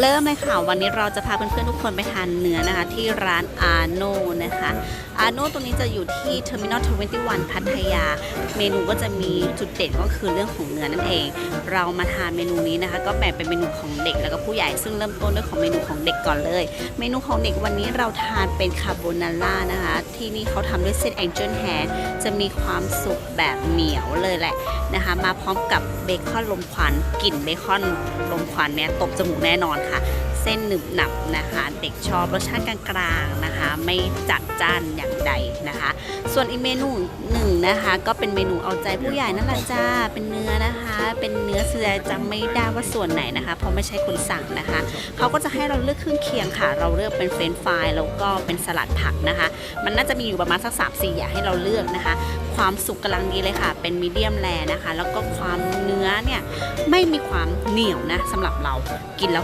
เริ่มเลยค่ะ วันนี้เราจะพาเพื่อนๆทุกคนไปทานเนื้อนะคะ ที่ร้านอาโนนะคะอาโนตรงนี้จะอยู่ที่ Terminal 21พัทยา เมนูก็จะมีจุดเด่นก็คือเรื่องของเนื้อนั่นเอง เรามาทานเมนูนี้นะคะ ก็แบ่งเป็นเมนูของเด็กแล้วก็ผู้ใหญ่ซึ่งเริ่มต้นด้วยของเมนูของเด็กก่อนเลย เมนูของเด็กวันนี้เราทานเป็นคาโบนาร่านะคะ ที่นี่เขาทำด้วยเส้นแองเจิลแฮร์จะมีความสุกแบบเหนียวเลยแหละนะคะ มาพร้อมกับเบคอนลมควันกลิ่นเบคอนลมควันเนี่ยตบจมูกแน่นอนค่ะ เส้นหนึบหนับนะคะ เด็กชอบรสชาติกลางๆนะคะ ไม่จัดจ้านอย่างใดนะคะ ส่วนอีกเมนูหนึ่งนะคะ ก็เป็นเมนูเอาใจผู้ใหญ่นั่นแหละจ้าเป็นเนื้อนะคะ เป็นเนื้อเสือจำไม่ได้ว่าส่วนไหนนะคะ เพราะไม่ใช่คนสั่งนะคะเขาก็จะให้เราเลือกเครื่องเคียงค่ะ เราเลือกเป็นเฟรนช์ฟรายแล้วก็เป็นสลัดผักนะคะ มันน่าจะมีอยู่ประมาณสักสามสี่อย่างให้เราเลือกนะคะ ความสุกกำลังดีเลยค่ะ เป็นมีเดียมแรนะคะ แล้วก็ความเนื้อเนี่ยไม่มีความเหนียวนะสำหรับเรากินแล้ว